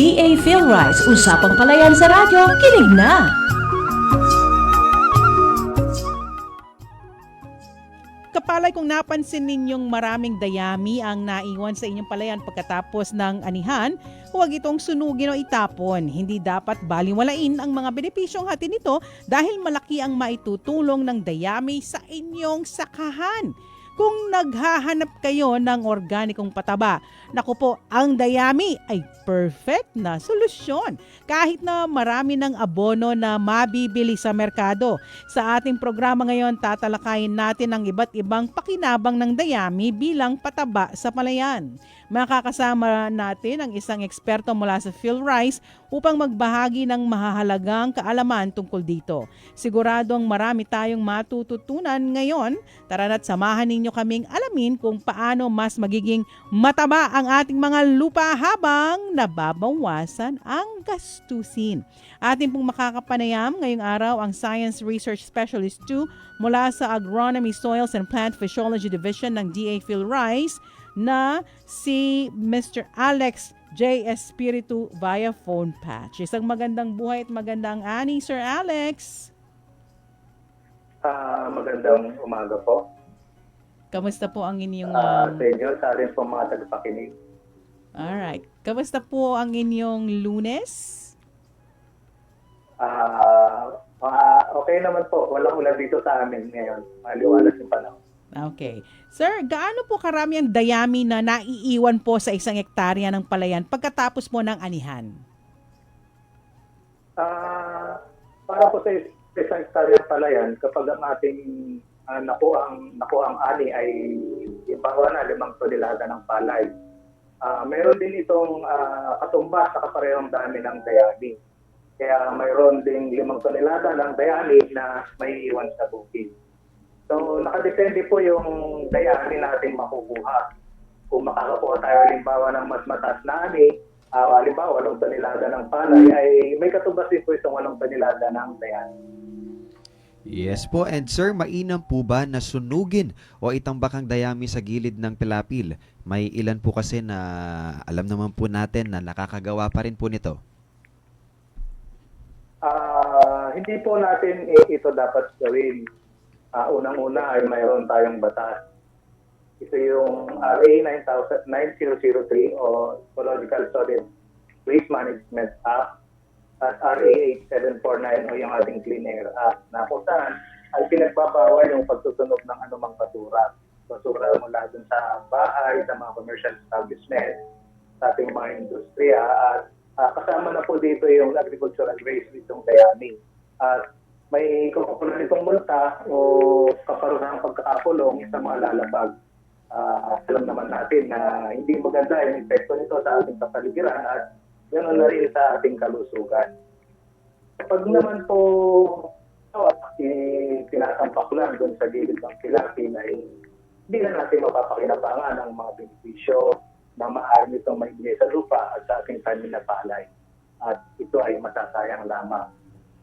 DA PhilRice. Usapang palayan sa radyo, kinig na! Kapalay kung napansin ninyong maraming dayami ang naiwan sa inyong palayan pagkatapos ng anihan, huwag itong sunugin o itapon. Hindi dapat baliwalain ang mga benepisyong hatid nito dahil malaki ang maitutulong ng dayami sa inyong sakahan. Kung naghahanap kayo ng organikong pataba, naku po, ang dayami ay perfect na solusyon. Kahit na marami ng abono na mabibili sa merkado. Sa ating programa ngayon, tatalakayin natin ang iba't ibang pakinabang ng dayami bilang pataba sa palayan. Makakasama natin ang isang eksperto mula sa PhilRice upang magbahagi ng mahahalagang kaalaman tungkol dito. Siguradong marami tayong matututunan ngayon. Tara na't samahan ninyo kaming alamin kung paano mas magiging mataba ang ating mga lupa habang nababawasan ang gastusin. Ating pong makakapanayam ngayong araw ang Science Research Specialist 2 mula sa Agronomy, Soils and Plant Physiology Division ng DA PhilRice na si Mr. Alex J. Espiritu via phone patch. Isang magandang buhay at magandang ani, Sir Alex. Ah, magandang umaga po. Kamusta po ang inyong... Um, sa inyo, sa atin po mga tagapakinig. alright. Kamusta po ang inyong lunes? Ah, ah, okay naman po. Walang ulan dito sa amin ngayon. Maliwalas yung panahon. Okay. Sir, gaano po karami ang dayami na naiiwan po sa isang hektarya ng palayan pagkatapos po ng anihan? Ah, para po sa is- isang hektarya palayan, kapag ang ating uh, nakuang, nakuang ani ay ibawa na limang tonelada ng palay. Ah, meron din itong ah, katumbas sa kaparehong dami ng dayami. Kaya mayroon ding limang tonelada ng dayami na may iwan sa bukid. So, nakadepende po yung dayami natin makukuha. Kung makakakuha tayo halimbawa ng mas mataas na ani, uh, halimbawa walong tonelada ng palay, ay may katubas din po itong walong tonelada ng dayami. Yes po, and sir, mainam po ba na sunugin o itambak ang dayami sa gilid ng pilapil? May ilan po kasi na alam naman po natin na nakakagawa pa rin po nito. Ah, hindi po natin ito dapat gawin. Ah, unang-una ay mayroon tayong batas. Ito yung RA 9000 9003 o Ecological Solid Waste Management Act at RA 8749 o yung ating Clean Air Act na kung saan ay pinagbabawal yung pagsusunog ng anumang basura. Basura mula dun sa bahay, sa mga commercial establishment, sa ating mga industriya at Ah, kasama na po dito yung agricultural waste nitong dayami. At may kukulan nitong multa o kaparunang pagkakakulong sa mga lalabag. Ah, alam naman natin na hindi maganda yung epekto nito sa ating kapaligiran at ganoon na rin sa ating kalusugan. Kapag naman po ito, eh, tinatampak lang doon sa gilid ng kilapin ay hindi na natin mapapakinabangan ang mga benepisyo na maaari nitong maibigay sa lupa at sa ating tanim na palay. At ito ay matasayang lamang.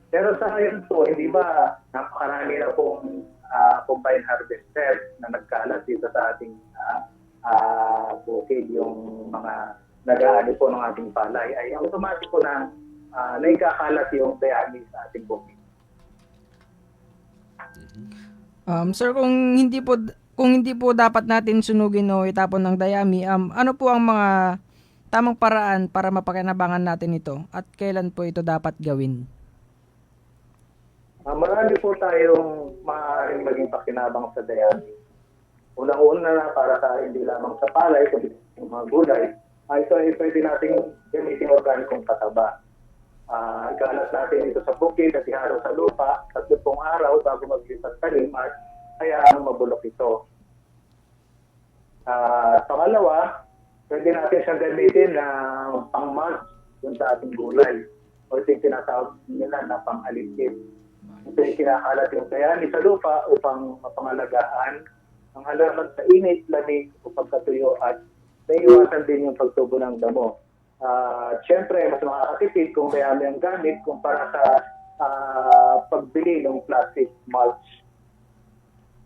Pero sa ngayon po, hindi ba napakarami na pong ah, combine harvester na nagkalat dito sa ating uh, bukid, yung mga nag-aani po ng ating palay, ay automatic po na uh, naikakalat yung dayami sa ating bukid. Um, sir, kung hindi po kung hindi po dapat natin sunugin o itapon ng dayami, um, ano po ang mga tamang paraan para mapakinabangan natin ito at kailan po ito dapat gawin? Ah, marami po tayong maaaring maging pakinabang sa dayami. Unang-una na para sa hindi lamang sa palay, kundi yung mga gulay, ay ito ay pwede nating gamitin organikong pataba. Ah, ikalat natin ito sa bukid at iharo sa lupa, tatlong araw bago maglipat tanim at hayaan mabulok ito. Ah, pangalawa, pwede natin siyang gamitin na pang-mulch dun sa ating gulay. O ito yung tinatawag nila na pang-alikid. Ito yung kinakalat yung kayani sa lupa upang mapangalagaan ang halaman sa init, lamig o pagkatuyo at naiiwasan din yung pagtubo ng damo. Ah, Siyempre, mas makakatipid kung mayami ang gamit kumpara sa ah, pagbili ng plastic mulch.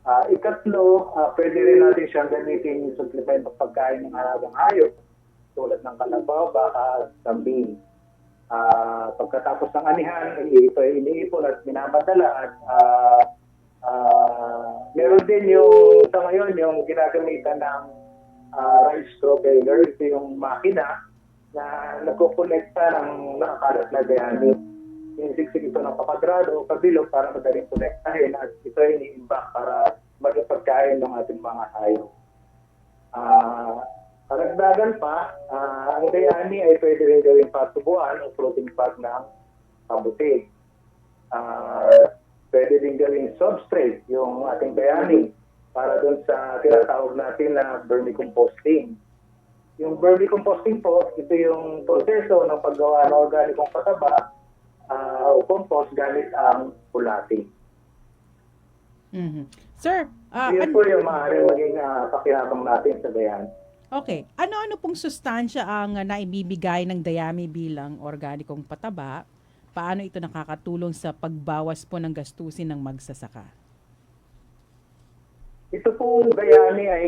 Ah, ikatlo, ah, pwede rin natin siyang gamitin yung supplement ng pagkain ng alagang hayop tulad ng kalabaw, baka, kambing. Ah, pagkatapos ng anihan, ito ay iniipon at minamadala at ah, ah, meron din yung sa ngayon yung ginagamitan ng ah, rice baler. Ito yung makina na nagkukonekta ng nakakalat na dayami. Sinisiksik ito ng papadrado o kabilog para madaling konektahin at ito ay iniimbak para maging ng ating mga hayop. Ah, Karagdagan pa, ah, ang dayani ay pwede rin gawing patubuan o protein pack ng kabuti. Ah, pwede din gawing substrate yung ating dayani para doon sa tinatawag natin na vermicomposting. Yung vermicomposting po, ito yung proseso ng paggawa ng organikong pataba ah, o compost gamit ang pulating. Mhm. Sir, ah, Yun an- po yung maaaring maging uh, pakihabang natin sa dayani. okay. Ano-ano pong sustansya ang ah, naibibigay ng dayami bilang organikong pataba? Paano ito nakakatulong sa pagbawas po ng gastusin ng magsasaka? Ito pong gayani ay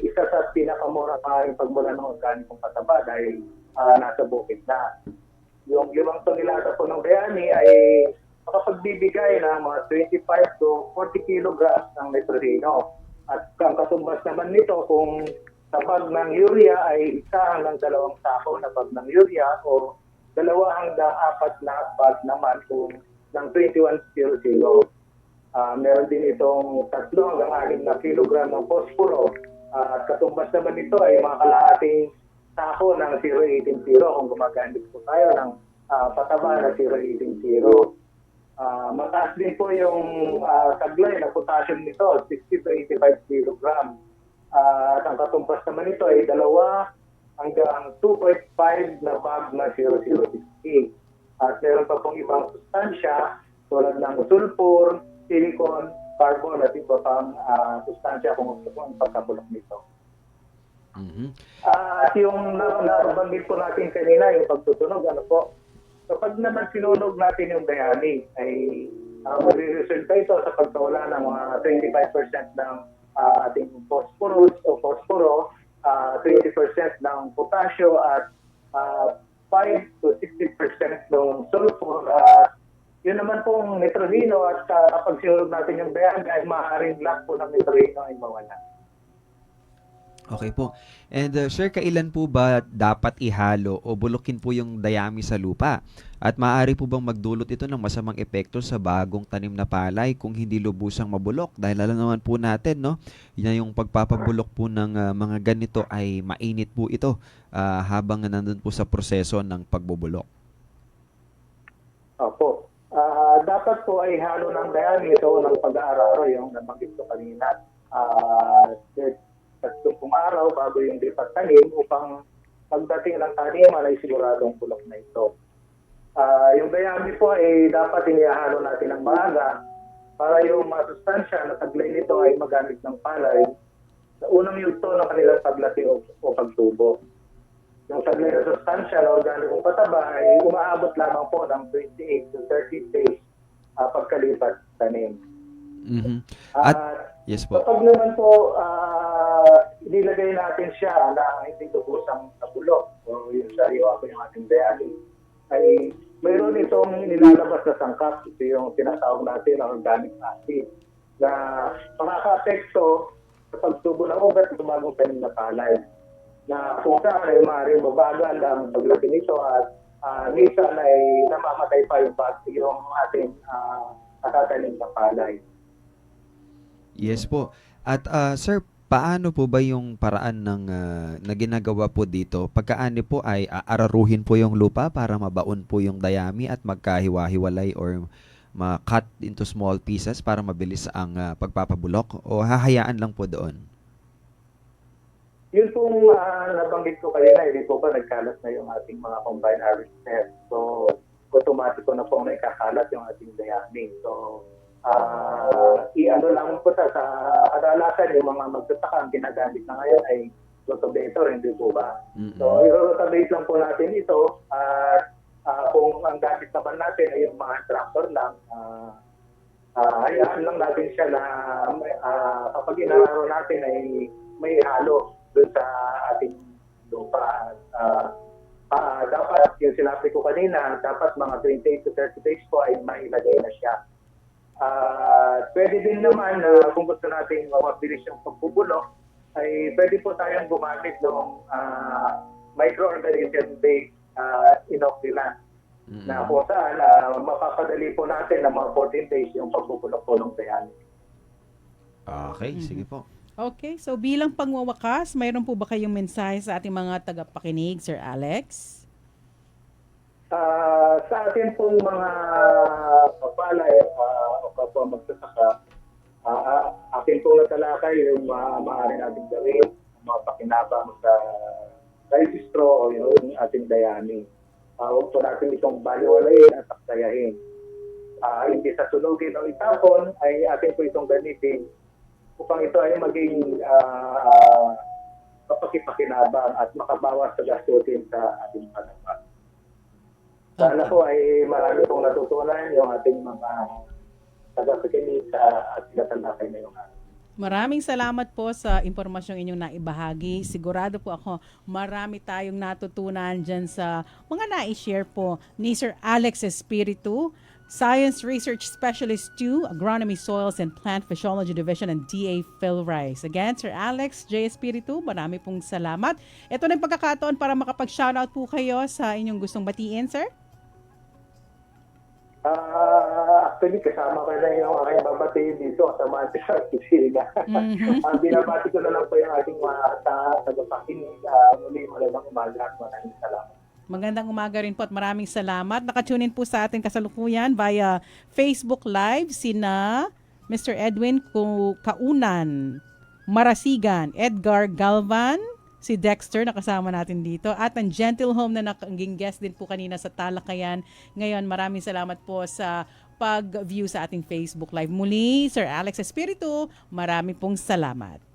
isa sa pinakamura maaaring pagmula ng organikong pataba dahil ah, nasa bukid na. Yung limang tonelada po ng gayani ay makapagbibigay ng mga 25 to 40 kilograms ng nitrogeno. At ang katumbas naman nito kung sa ng urea ay isa hanggang dalawang sako na bag ng urea o dalawa hanggang apat na bag naman kung ng 21 Ah, meron din itong tatlo hanggang anim na kilogram ng posporo. Ah, at katumbas naman nito ay mga kalahating sako ng 018 kung gumagamit po tayo ng ah, pataba na 018 Ah, mataas din po yung ah, taglay ng potassium nito, 60 to 85 kilogram. Ah, at ang katumbas naman nito ay dalawa hanggang 2.5 na bag na 0060. At meron pa pong ibang sustansya tulad ng sulfur, silicon, carbon at iba pang ah, sustansya kung gusto po ang pagkabulok nito. Mhm. Ah, at yung na- nabanggit po natin kanina, yung pagtutunog, ano po, kapag naman sinunog natin yung bayani, ay uh, magre-resulta ito sa pagkawala ng mga 25% ng ah, ating phosphorus o phosphoro, ah, 20% ng potasyo at ah, 5 to 60% ng sulfur at yun naman pong nitrogeno at ah, kapag sinunog natin yung bayani ay maaaring lahat po ng nitrogeno ay mawala. Okay po. And uh, sir, kailan po ba dapat ihalo o bulukin po yung dayami sa lupa? At maaari po bang magdulot ito ng masamang epekto sa bagong tanim na palay kung hindi lubusang mabulok? Dahil alam naman po natin, no, yan yung pagpapabulok po ng uh, mga ganito ay mainit po ito uh, habang nandun po sa proseso ng pagbubulok. Opo. Ah, dapat po ay halo ng ito ng pag-aararo yung nabanggit ko kanina. Ah, uh, tatlong araw bago yung lipat tanim upang pagdating ng taniman ay siguradong bulok na ito. Ah, yung dayami po ay dapat inihalo natin ng maaga para yung mga sustansya na taglay nito ay magamit ng palay sa unang yugto ng kanilang paglaki o, o pagtubo. Yung taglay na sustansya na organikong pataba ay umaabot lamang po ng 28 to 30 days ah, pagkalipat tanim. Mhm. At At- Yes po. kapag naman po ah, inilagay natin siya na hindi lubusang nabulok o yung sariwa ko yung ating dayali, ay mayroon itong nilalabas na sangkap. Ito yung tinatawag natin na organic acid na makaka-apekto sa pagtubo ng ugat ng bagong tanim na palay na kung saan ay maaaring mabagal ang paglaki nito at ah, minsan ay namamatay pa yung, bat- yung ating uh, natatanim na palay. Yes po. At uh, sir, paano po ba yung paraan ng uh, na ginagawa po dito? Pagkaani po ay aararuhin po yung lupa para mabaon po yung dayami at magkahiwa-hiwalay or ma-cut into small pieces para mabilis ang uh, pagpapabulok o hahayaan lang po doon? Yun pong ah, nabanggit ko kanina, hindi po ba nagkalat na yung ating mga combined harvester. So, automatic ko na po na ikakalat yung ating dayami. So, ah i-ano lang po ta sa kadalasan yung mga magsasaka ang ginagamit na ngayon ay rotovator, hindi po ba? Mm-mm. So, i-rotate lang po natin ito at ah, kung ang gamit naman natin ay yung mga tractor lang, ah ah, hayaan lang natin siya na ah, kapag inararo natin ay may halo doon sa ating lupa. at ah, yung sinabi ko kanina, dapat mga 28 to 30 days po ay mailagay na siya. Ah, pwede din naman na kung gusto nating mabilis yung pagbubulok, ay pwede po tayong gumamit ng ah, microorganism-based uh, inoculant Mm. na kung saan ah, mapapadali po natin ng mga 14 days yung pagbubulok po ng dayami. Okay, sige po. Okay, so bilang pangwawakas, mayroon po ba kayong mensahe sa ating mga tagapakinig, Sir Alex? Ah, sa atin pong mga kapalay uh, o kapwa magsasaka, ah, ah, akin pong natalakay yung uh, maaari natin gawin, mga pakinabang sa registro o yung ating dayami. Uh, huwag po natin itong baliwalayin at aksayahin. Ah, hindi sa sunugin o itapon ay atin po itong gamitin upang ito ay maging uh, kapakipakinabang at makabawas sa gastusin sa ating panahon. Sana po ay marami pong natutunan yung ating mga tagapakinig sa at sinatalakay na yung araw. Maraming salamat po sa impormasyong inyong naibahagi. Sigurado po ako marami tayong natutunan dyan sa mga na-share po ni Sir Alex Espiritu, Science Research Specialist 2, Agronomy Soils and Plant Physiology Division and DA Philrice. Again, Sir Alex J. Espiritu, marami pong salamat. Ito na yung pagkakataon para makapag-shoutout po kayo sa inyong gustong batiin, sir. Ah, actually, kasama ko na yung aking babatiin dito sa mga sa opisina. Mhm. Ang binabati ko na lang po yung ating mga ta- tagapakinig. Uh, muli, magandang umaga at maraming salamat. Magandang umaga rin po at maraming salamat. Nakatunin po sa ating kasalukuyan via Facebook Live sina Mr. Edwin Kaunan, Marasigan, Edgar Galvan, si Dexter nakasama natin dito at ang Gentle Home na naging guest din po kanina sa Talakayan. Ngayon maraming salamat po sa pag-view sa ating Facebook Live. Muli, Sir Alex Espiritu, marami pong salamat.